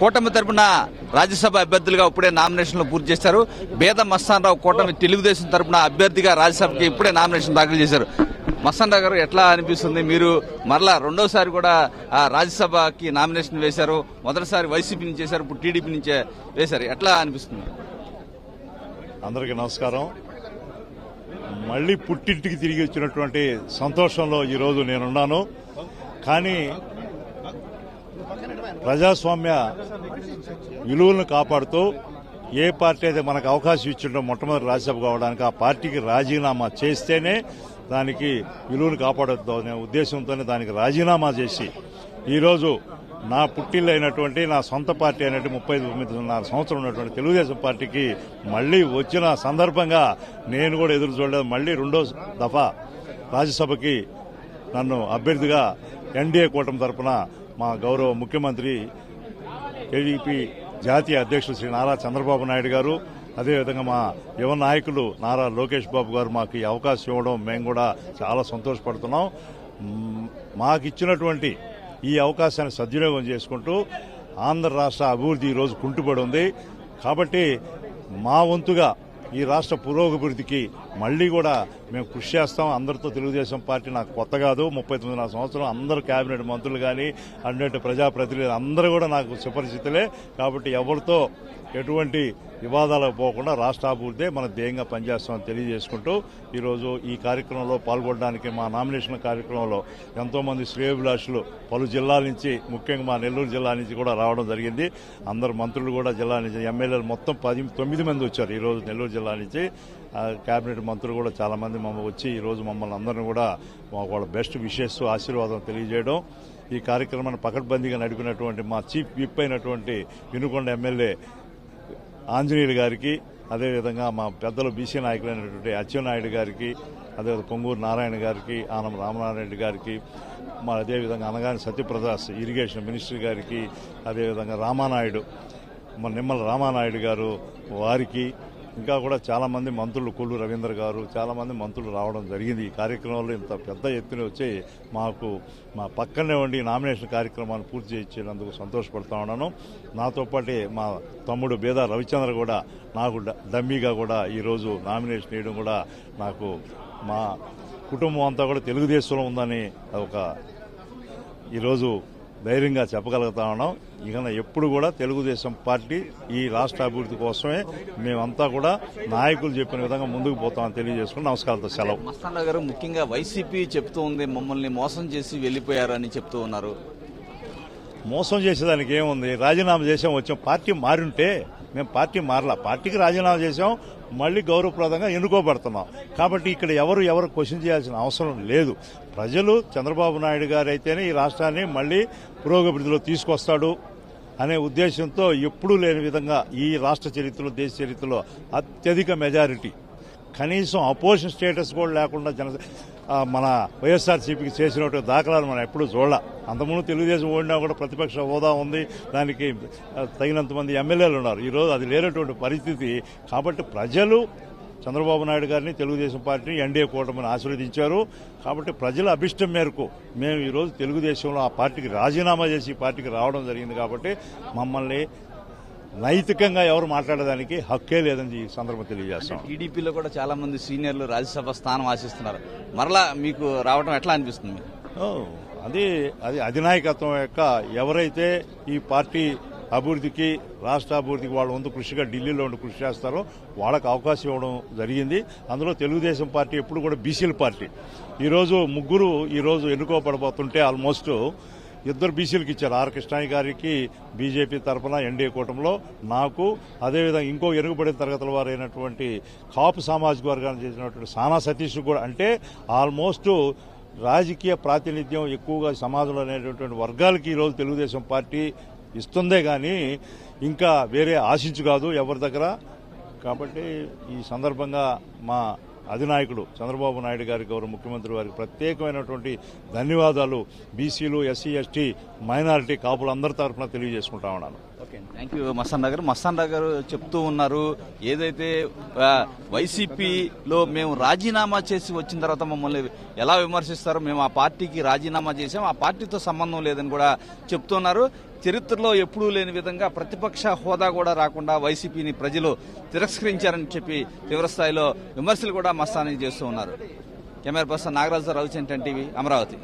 కూటమి తరపున రాజ్యసభ అభ్యర్థులుగా ఇప్పుడే నామినేషన్లు పూర్తి చేశారు. బేద మస్తాన్ రావు కూటమి తెలుగుదేశం తరపున అభ్యర్థిగా రాజ్యసభకి ఇప్పుడే నామినేషన్ దాఖలు చేశారు. మస్తాన్ రావు గారు ఎట్లా అనిపిస్తుంది? మీరు మరలా రెండోసారి కూడా ఆ, రాజ్యసభకి నామినేషన్ వేశారు. మొదటిసారి వైసీపీ నుంచి చేశారు. ఇప్పుడు టీడీపీ నుంచే వేశారు. ఎట్లా అనిపిస్తుంది? అందరికీ నమస్కారం. మళ్ళీ పుట్టింటికి తిరిగి వచ్చినటువంటి సంతోషంలో ఈరోజు నేనున్నాను. కానీ ప్రజాస్వామ్య విలువలను కాపాడుతూ ఏ పార్టీ అయితే మనకు అవకాశం ఇచ్చిండో మొట్టమొదటి రాజ్యసభ కావడానికి ఆ పార్టీకి రాజీనామా చేస్తేనే దానికి విలువను కాపాడద్దు అనే ఉద్దేశంతోనే దానికి రాజీనామా చేసి ఈరోజు నా పుట్టిల్లు అయినటువంటి నా సొంత పార్టీ అయినటువంటి ముప్పై తొమ్మిదిన్నర సంవత్సరం ఉన్నటువంటి తెలుగుదేశం పార్టీకి మళ్ళీ వచ్చిన సందర్భంగా నేను కూడా ఎదురు చూడలేదు. మళ్ళీ రెండో దఫా రాజ్యసభకి నన్ను అభ్యర్థిగా ఎన్డీఏ కూటమి తరపున మా గౌరవ ముఖ్యమంత్రి టీడీపీ జాతీయ అధ్యక్షులు శ్రీ నారా చంద్రబాబు నాయుడు గారు అదేవిధంగా మా యువ నాయకులు నారా లోకేష్ బాబు గారు మాకు ఈ అవకాశం ఇవ్వడం మేము కూడా చాలా సంతోషపడుతున్నాం. మాకు ఇచ్చినటువంటి ఈ అవకాశాన్ని సద్వినియోగం చేసుకుంటూ ఆంధ్ర రాష్ట్ర అభివృద్ధి ఈరోజు కుంటుపడి ఉంది. కాబట్టి మా వంతుగా ఈ రాష్ట్ర పురోగభివృద్ధికి మళ్ళీ కూడా మేము కృషి చేస్తాం. అందరితో తెలుగుదేశం పార్టీ నాకు కొత్త కాదు. ముప్పై తొమ్మిదిన్నర సంవత్సరం అందరూ కేబినెట్ మంత్రులు కానీ అన్నట్టు ప్రజాప్రతినిధులు అందరూ కూడా నాకు సుపరిచితులే. కాబట్టి ఎవరితో ఎటువంటి వివాదాలకు పోకుండా రాష్ట్ర అభివృద్ధి మన ధ్యేయంగా పనిచేస్తామని తెలియజేసుకుంటూ ఈరోజు ఈ కార్యక్రమంలో పాల్గొనడానికి మా నామినేషన్ కార్యక్రమంలో ఎంతో మంది పలు జిల్లాల నుంచి ముఖ్యంగా మా నెల్లూరు జిల్లా నుంచి కూడా రావడం జరిగింది. అందరు మంత్రులు కూడా జిల్లా నుంచి ఎమ్మెల్యేలు మొత్తం పది తొమ్మిది మంది వచ్చారు ఈ రోజు నెల్లూరు జిల్లా నుంచి కేబినెట్ మంత్రులు కూడా చాలామంది మమ్మల్ని వచ్చి ఈరోజు మమ్మల్ని అందరిని కూడా మా వాళ్ళ బెస్ట్ విషెస్ ఆశీర్వాదం తెలియజేయడం. ఈ కార్యక్రమాన్ని పకడ్బందీగా నడిపినటువంటి మా చీఫ్ విప్ అయినటువంటి వినుకొండ ఎమ్మెల్యే ఆంజనేయులు గారికి అదేవిధంగా మా పెద్దలు బీసీ నాయకులైనటువంటి అచ్చెన్నాయుడు గారికి అదేవిధంగా పొంగూరు నారాయణ గారికి ఆనం రామనారాయణ గారికి మా అదేవిధంగా అనగాని సత్యప్రదాస్ ఇరిగేషన్ మినిస్టర్ గారికి అదేవిధంగా రామానాయుడు మన నిమ్మల రామానాయుడు గారు వారికి ఇంకా కూడా చాలా మంది మంత్రులు కొల్లు రవీంద్ర గారు చాలా మంది మంత్రులు రావడం జరిగింది. ఈ కార్యక్రమంలో ఇంత పెద్ద ఎత్తున వచ్చి మాకు మా పక్కనే ఉండి నామినేషన్ కార్యక్రమాన్ని పూర్తి చేయించినందుకు సంతోషపడుతూ ఉన్నాను. నాతో పాటు మా తమ్ముడు బేదా రవిచంద్ర కూడా నాకు డ- డమ్మీగా కూడా ఈరోజు నామినేషన్ వేయడం కూడా నాకు మా కుటుంబం అంతా కూడా తెలుగుదేశంలో ఉందని ఒక ఈరోజు ధైర్యంగా చెప్పగలుగుతా ఉన్నాం. ఇక ఎప్పుడు కూడా తెలుగుదేశం పార్టీ ఈ రాష్ట్ర అభివృద్ధి కోసమే మేమంతా కూడా నాయకులు చెప్పిన విధంగా ముందుకు పోతామని తెలియజేసుకుని నమస్కారాలతో సెలవు. మస్తాన్ గారు ముఖ్యంగా వైసీపీ చెప్తూ ఉంది మమ్మల్ని మోసం చేసి వెళ్ళిపోయారని చెప్తూ ఉన్నారు. మోసం చేసేదానికి ఏముంది? రాజీనామా చేసాం వచ్చాం. పార్టీ మారుంటే మేము పార్టీ మారలా. పార్టీకి రాజీనామా చేసాం మళ్ళీ గౌరవప్రదంగా ఎన్నుకోబడుతున్నాం. కాబట్టి ఇక్కడ ఎవరు ఎవరు క్వశ్చన్ చేయాల్సిన అవసరం లేదు. ప్రజలు చంద్రబాబు నాయుడు గారు అయితేనే ఈ రాష్ట్రాన్ని మళ్ళీ పురోగతిలో తీసుకొస్తాడు అనే ఉద్దేశంతో ఎప్పుడూ లేని విధంగా ఈ రాష్ట్ర చరిత్రలో దేశ చరిత్రలో అత్యధిక మెజారిటీ. కనీసం అపోజిషన్ స్టేటస్ కూడా లేకుండా జన మన వైఎస్ఆర్సీపీకి చేసినటువంటి దాఖలాలు మనం ఎప్పుడూ చూడాల. అంతకుముందు తెలుగుదేశం ఓడినా కూడా ప్రతిపక్ష హోదా ఉంది. దానికి తగినంత మంది ఎమ్మెల్యేలు ఉన్నారు. ఈరోజు అది లేనటువంటి పరిస్థితి. కాబట్టి ప్రజలు చంద్రబాబు నాయుడు గారిని తెలుగుదేశం పార్టీని ఎన్డీఏ కూటమిని ఆశీర్వదించారు. కాబట్టి ప్రజల అభిష్టం మేరకు మేము ఈరోజు తెలుగుదేశంలో ఆ పార్టీకి రాజీనామా చేసి ఈ పార్టీకి రావడం జరిగింది కాబట్టి మమ్మల్ని నైతికంగా ఎవరు మాట్లాడడానికి హక్కే లేదని ఈ సందర్భం తెలియజేస్తాం. టీడీపీలో కూడా చాలా మంది సీనియర్లు రాజ్యసభ స్థానం ఆశిస్తున్నారు. మరలా మీకు రావడం ఎట్లా అనిపిస్తుంది? అది అది అధినాయకత్వం యొక్క ఎవరైతే ఈ పార్టీ అభివృద్ధికి రాష్ట్ర అభివృద్ధికి వాళ్ళ వంతు కృషిగా ఢిల్లీలో ఉండి కృషి చేస్తారో వాళ్ళకి అవకాశం ఇవ్వడం జరిగింది. అందులో తెలుగుదేశం పార్టీ ఎప్పుడు కూడా బీసీల పార్టీ. ఈరోజు ముగ్గురు ఈరోజు ఎన్నుకోబడబోతుంటే ఆల్మోస్ట్ ఇద్దరు బీసీలకు ఇచ్చారు. ఆర్ కృష్ణయ్య గారికి బీజేపీ తరఫున ఎన్డీఏ కూటమిలో నాకు అదేవిధంగా ఇంకో ఎరుగుబడిన తరగతుల వారు అయినటువంటి కాపు సామాజిక వర్గాన్ని చేసినటువంటి సానా సతీష్ కూడా అంటే ఆల్మోస్ట్ రాజకీయ ప్రాతినిధ్యం ఎక్కువగా సమాజంలో అనేటటువంటి వర్గాలకి ఈరోజు తెలుగుదేశం పార్టీ ఇస్తుందే కానీ ఇంకా వేరే ఆశించు కాదు ఎవరి దగ్గర. కాబట్టి ఈ సందర్భంగా మా అధినాయకుడు చంద్రబాబు నాయుడు గారి గౌరవ ముఖ్యమంత్రి వారికి ప్రత్యేకమైనటువంటి ధన్యవాదాలు. బీసీలు ఎస్సీ ఎస్టీ మైనారిటీ కాపులందరి తరఫున తెలియజేసుకుంటా ఉన్నాను. ఓకే థ్యాంక్ యూ మస్తాన్ గారు. మస్తాన్ గారు చెప్తూ ఉన్నారు ఏదైతే వైసీపీలో మేము రాజీనామా చేసి వచ్చిన తర్వాత మమ్మల్ని ఎలా విమర్శిస్తారో మేము ఆ పార్టీకి రాజీనామా చేసాం ఆ పార్టీతో సంబంధం లేదని కూడా చెప్తున్నారు చరిత్రలో ఎప్పుడూ లేని విధంగా ప్రతిపక్ష హోదా కూడా రాకుండా వైసీపీని ప్రజలు తిరస్కరించారని చెప్పి తీవ్రస్థాయిలో విమర్శలు కూడా మస్తానికి చేస్తూ ఉన్నారు. కెమెరా పర్సన్ నాగరాజు రవిచంటన్ టీవీ అమరావతి.